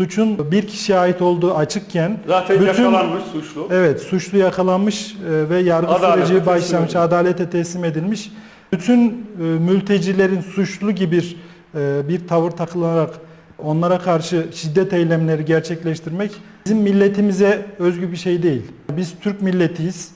suçun bir kişiye ait olduğu açıkken Zaten yakalanmış suçlu. Evet, suçlu yakalanmış e, ve yargı Adalete süreci başlamış, edilmiş. adalete teslim edilmiş. Bütün e, mültecilerin suçlu gibi bir, e, bir tavır takılarak onlara karşı şiddet eylemleri gerçekleştirmek bizim milletimize özgü bir şey değil. Biz Türk milletiyiz.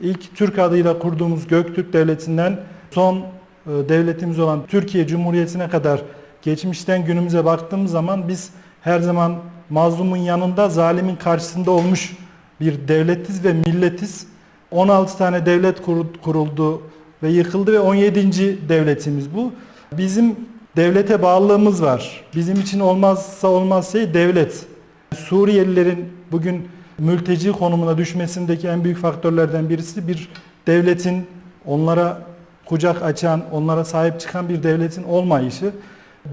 İlk Türk adıyla kurduğumuz Göktürk Devleti'nden son devletimiz olan Türkiye Cumhuriyeti'ne kadar geçmişten günümüze baktığımız zaman biz her zaman mazlumun yanında zalimin karşısında olmuş bir devletiz ve milletiz. 16 tane devlet kur- kuruldu ve yıkıldı ve 17. devletimiz bu. Bizim devlete bağlılığımız var. Bizim için olmazsa olmaz şey devlet. Suriyelilerin bugün mülteci konumuna düşmesindeki en büyük faktörlerden birisi bir devletin onlara kucak açan, onlara sahip çıkan bir devletin olmayışı.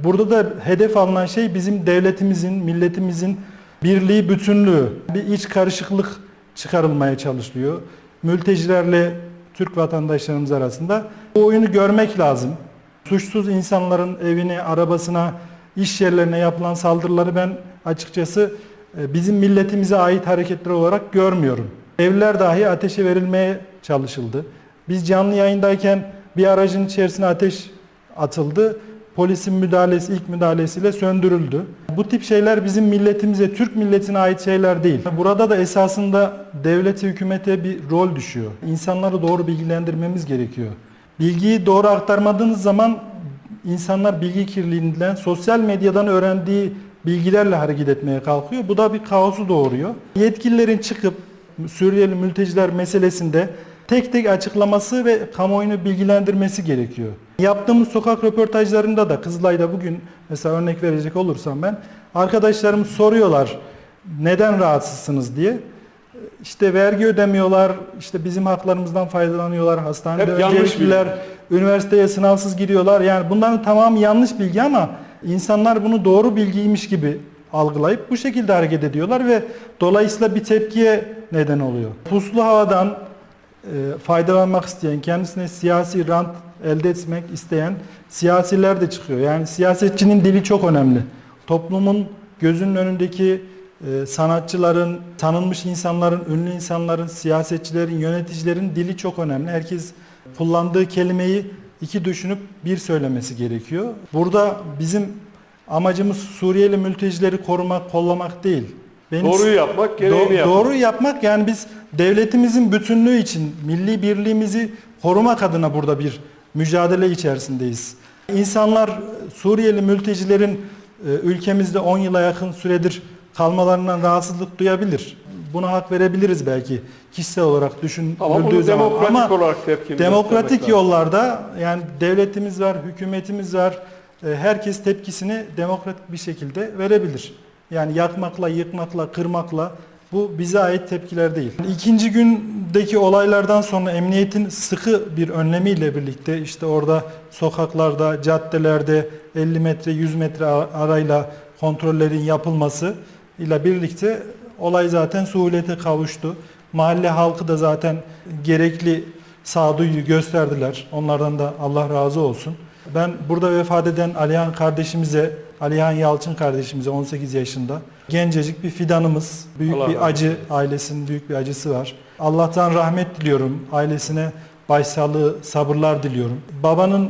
Burada da hedef alınan şey bizim devletimizin, milletimizin birliği, bütünlüğü. Bir iç karışıklık çıkarılmaya çalışılıyor. Mültecilerle Türk vatandaşlarımız arasında. Bu oyunu görmek lazım. Suçsuz insanların evine, arabasına, iş yerlerine yapılan saldırıları ben açıkçası e, bizim milletimize ait hareketler olarak görmüyorum. Evler dahi ateşe verilmeye çalışıldı. Biz canlı yayındayken bir aracın içerisine ateş atıldı. Polisin müdahalesi, ilk müdahalesiyle söndürüldü. Bu tip şeyler bizim milletimize, Türk milletine ait şeyler değil. Burada da esasında devlete, hükümete bir rol düşüyor. İnsanları doğru bilgilendirmemiz gerekiyor. Bilgiyi doğru aktarmadığınız zaman insanlar bilgi kirliliğinden, sosyal medyadan öğrendiği bilgilerle hareket etmeye kalkıyor. Bu da bir kaosu doğuruyor. Yetkililerin çıkıp Suriyeli mülteciler meselesinde tek tek açıklaması ve kamuoyunu bilgilendirmesi gerekiyor. Yaptığımız sokak röportajlarında da Kızılay'da bugün mesela örnek verecek olursam ben arkadaşlarımız soruyorlar neden rahatsızsınız diye. İşte vergi ödemiyorlar, işte bizim haklarımızdan faydalanıyorlar, hastanede Hep öncelikliler, üniversiteye sınavsız giriyorlar. Yani bunların tamamı yanlış bilgi ama insanlar bunu doğru bilgiymiş gibi algılayıp bu şekilde hareket ediyorlar ve dolayısıyla bir tepkiye neden oluyor. Puslu havadan faydalanmak isteyen, kendisine siyasi rant elde etmek isteyen siyasiler de çıkıyor. Yani siyasetçinin dili çok önemli. Toplumun gözünün önündeki e, sanatçıların, tanınmış insanların, ünlü insanların, siyasetçilerin, yöneticilerin dili çok önemli. Herkes kullandığı kelimeyi iki düşünüp bir söylemesi gerekiyor. Burada bizim amacımız Suriyeli mültecileri korumak, kollamak değil. Benim Doğruyu yapmak, gereğini Do- yapmak. Doğru yapmak yani biz devletimizin bütünlüğü için milli birliğimizi korumak adına burada bir mücadele içerisindeyiz. İnsanlar Suriyeli mültecilerin e, ülkemizde 10 yıla yakın süredir kalmalarından rahatsızlık duyabilir. Buna hak verebiliriz belki kişisel olarak düşünüldüğü Ama bunu zaman. demokratik Ama olarak demokratik lazım. yollarda yani devletimiz var, hükümetimiz var. E, Herkes tepkisini demokratik bir şekilde verebilir. Yani yakmakla, yıkmakla, kırmakla bu bize ait tepkiler değil. İkinci gündeki olaylardan sonra emniyetin sıkı bir önlemiyle birlikte işte orada sokaklarda, caddelerde 50 metre, 100 metre arayla kontrollerin yapılması ile birlikte olay zaten suhulete kavuştu. Mahalle halkı da zaten gerekli sağduyuyu gösterdiler. Onlardan da Allah razı olsun. Ben burada vefat eden Alihan kardeşimize, Alihan Yalçın kardeşimize 18 yaşında gencecik bir fidanımız. Büyük Allah bir acı, ailesinin büyük bir acısı var. Allah'tan rahmet diliyorum. Ailesine başsağlığı, sabırlar diliyorum. Babanın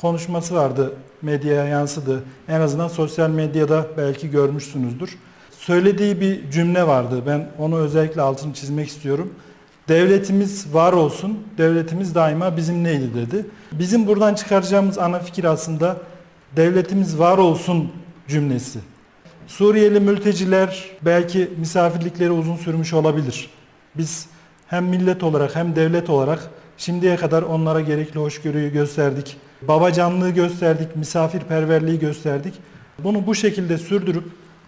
konuşması vardı, medyaya yansıdı. En azından sosyal medyada belki görmüşsünüzdür. Söylediği bir cümle vardı. Ben onu özellikle altını çizmek istiyorum. Devletimiz var olsun, devletimiz daima bizimleydi dedi. Bizim buradan çıkaracağımız ana fikir aslında devletimiz var olsun cümlesi. Suriyeli mülteciler belki misafirlikleri uzun sürmüş olabilir. Biz hem millet olarak hem devlet olarak şimdiye kadar onlara gerekli hoşgörüyü gösterdik. Babacanlığı gösterdik, misafirperverliği gösterdik. Bunu bu şekilde sürdürüp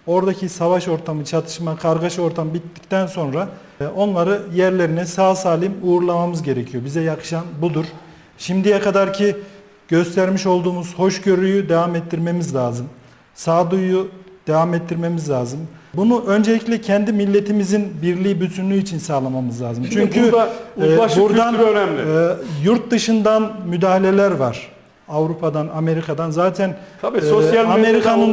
oradaki savaş ortamı, çatışma, kargaşa ortam bittikten sonra onları yerlerine sağ salim uğurlamamız gerekiyor. Bize yakışan budur. Şimdiye kadarki göstermiş olduğumuz hoşgörüyü devam ettirmemiz lazım. Sağduyuyu devam ettirmemiz lazım. Bunu öncelikle kendi milletimizin birliği, bütünlüğü için sağlamamız lazım. Şimdi Çünkü burada e, buradan önemli. e, yurt dışından müdahaleler var. Avrupa'dan, Amerika'dan zaten Tabii e, sosyal medyada Amerika'nın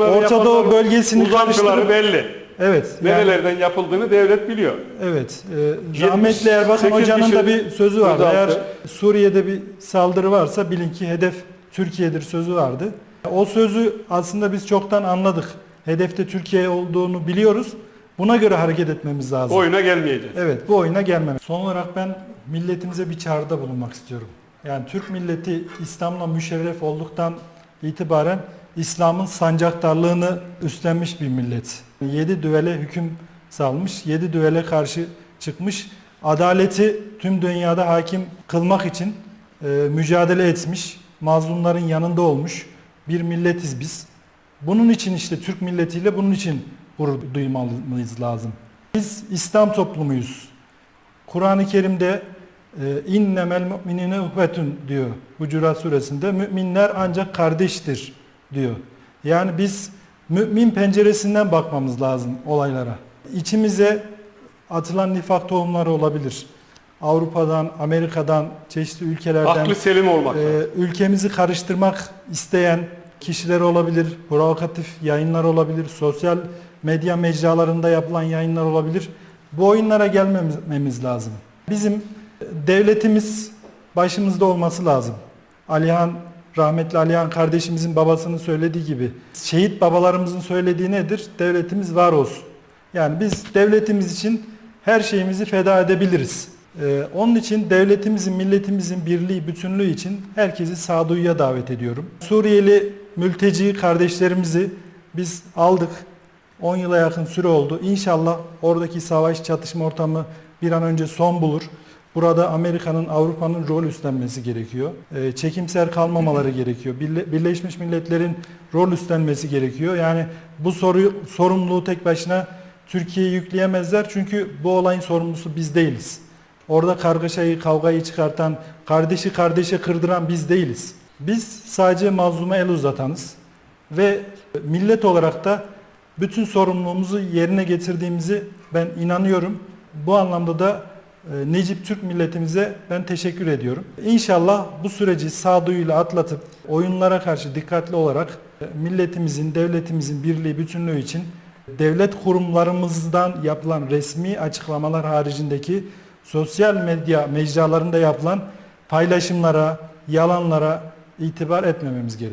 Orta Doğu bölgesini karıştırıp- belli. Evet yani- Nerelerden yapıldığını devlet biliyor. Evet. E, rahmetli Erbakan 78 Hoca'nın da bir sözü vardı. Eğer Suriye'de bir saldırı varsa bilin ki hedef Türkiye'dir sözü vardı. O sözü aslında biz çoktan anladık. Hedefte Türkiye olduğunu biliyoruz. Buna göre hareket etmemiz lazım. Oyuna gelmeyeceğiz. Evet bu oyuna gelmem. Son olarak ben milletimize bir çağrıda bulunmak istiyorum. Yani Türk milleti İslam'la müşerref olduktan itibaren İslam'ın sancaktarlığını üstlenmiş bir millet. Yedi düvele hüküm salmış, yedi düvele karşı çıkmış, adaleti tüm dünyada hakim kılmak için e, mücadele etmiş, mazlumların yanında olmuş bir milletiz biz. Bunun için işte Türk milletiyle bunun için gurur duymamız lazım. Biz İslam toplumuyuz. Kur'an-ı Kerim'de e, innemel mu'minine uhvetun diyor Hucurat suresinde. Müminler ancak kardeştir diyor. Yani biz mümin penceresinden bakmamız lazım olaylara. İçimize atılan nifak tohumları olabilir. Avrupa'dan, Amerika'dan, çeşitli ülkelerden Aklı selim olmak. ee, ülkemizi karıştırmak isteyen kişiler olabilir, provokatif yayınlar olabilir, sosyal medya mecralarında yapılan yayınlar olabilir. Bu oyunlara gelmememiz lazım. Bizim devletimiz başımızda olması lazım. Alihan, rahmetli Alihan kardeşimizin babasının söylediği gibi, şehit babalarımızın söylediği nedir? Devletimiz var olsun. Yani biz devletimiz için her şeyimizi feda edebiliriz. Ee, onun için devletimizin, milletimizin birliği, bütünlüğü için herkesi sağduyuya davet ediyorum. Suriyeli mülteci kardeşlerimizi biz aldık. 10 yıla yakın süre oldu. İnşallah oradaki savaş çatışma ortamı bir an önce son bulur. Burada Amerika'nın, Avrupa'nın rol üstlenmesi gerekiyor. Ee, çekimser kalmamaları gerekiyor. Birle- Birleşmiş Milletler'in rol üstlenmesi gerekiyor. Yani bu soruyu sorumluluğu tek başına Türkiye'ye yükleyemezler. Çünkü bu olayın sorumlusu biz değiliz. Orada kargaşayı, kavgayı çıkartan, kardeşi kardeşe kırdıran biz değiliz. Biz sadece mazluma el uzatanız ve millet olarak da bütün sorumluluğumuzu yerine getirdiğimizi ben inanıyorum. Bu anlamda da e, Necip Türk milletimize ben teşekkür ediyorum. İnşallah bu süreci sağduyuyla atlatıp oyunlara karşı dikkatli olarak e, milletimizin, devletimizin birliği, bütünlüğü için devlet kurumlarımızdan yapılan resmi açıklamalar haricindeki sosyal medya mecralarında yapılan paylaşımlara, yalanlara itibar etmememiz gerekiyor.